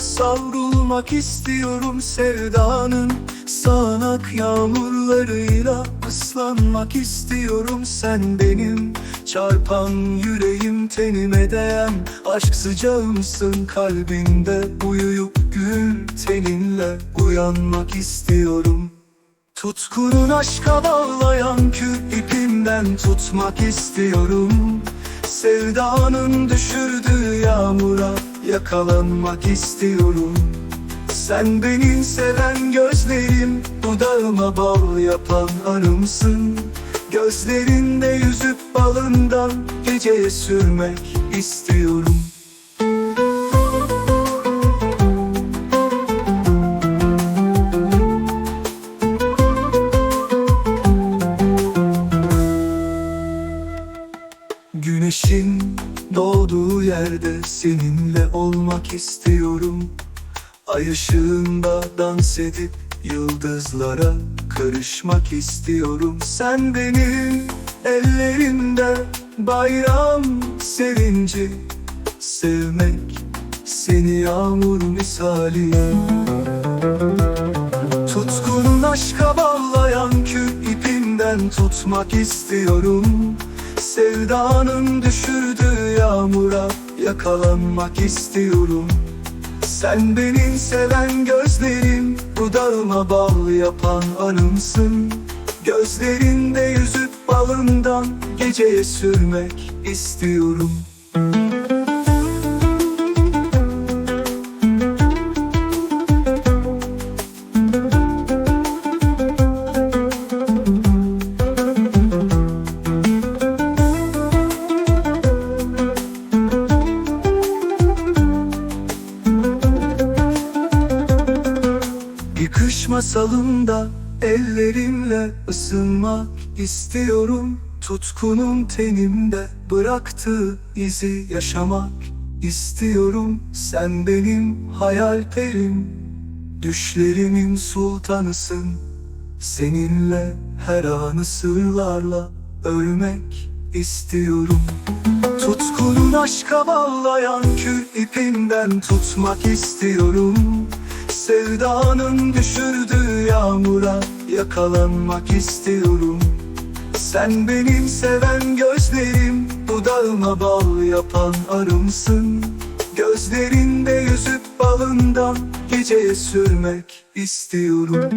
Savrulmak istiyorum sevdanın. Sağanak yağmurlarıyla ıslanmak istiyorum sen benim. Çarpan yüreğim tenime değen Aşk sıcağımsın kalbimde Uyuyup gül teninle uyanmak istiyorum. Tutkunun aşka bağlayan kül ipinden tutmak istiyorum Sevdanın düşürdüğü yağmura yakalanmak istiyorum. Sen benim seven gözlerim Dudağıma bal yapan arımsın Gözlerinde yüzüp balından Geceye sürmek istiyorum Güneşin doğduğu yerde seninle olmak istiyorum. Ay ışığında dans edip yıldızlara karışmak istiyorum. Sen benim ellerimde bayram sevinci Sevmek seni yağmur misali. Tutkunun aşka bağlayan kül ipinden tutmak istiyorum Sevdanın düşürdüğü yağmura yakalanmak istiyorum. Sen benim seven gözlerim Dudağıma bal yapan anımsın. Gözlerinde yüzüp balından Geceye sürmek istiyorum Bir kış masalında ellerimle ısınmak istiyorum. Tutkunun tenimde bıraktığı izi yaşamak istiyorum. Sen benim hayal perim, düşlerimin sultanısın. Seninle her anı sırlarla ölmek istiyorum. Tutkunun aşka bağlayan kül ipinden tutmak istiyorum Sevdanın düşürdüğü yağmura yakalanmak istiyorum. Sen benim seven gözlerim Dudağıma bal yapan arımsın. Gözlerinde yüzüp balından Geceye sürmek istiyorum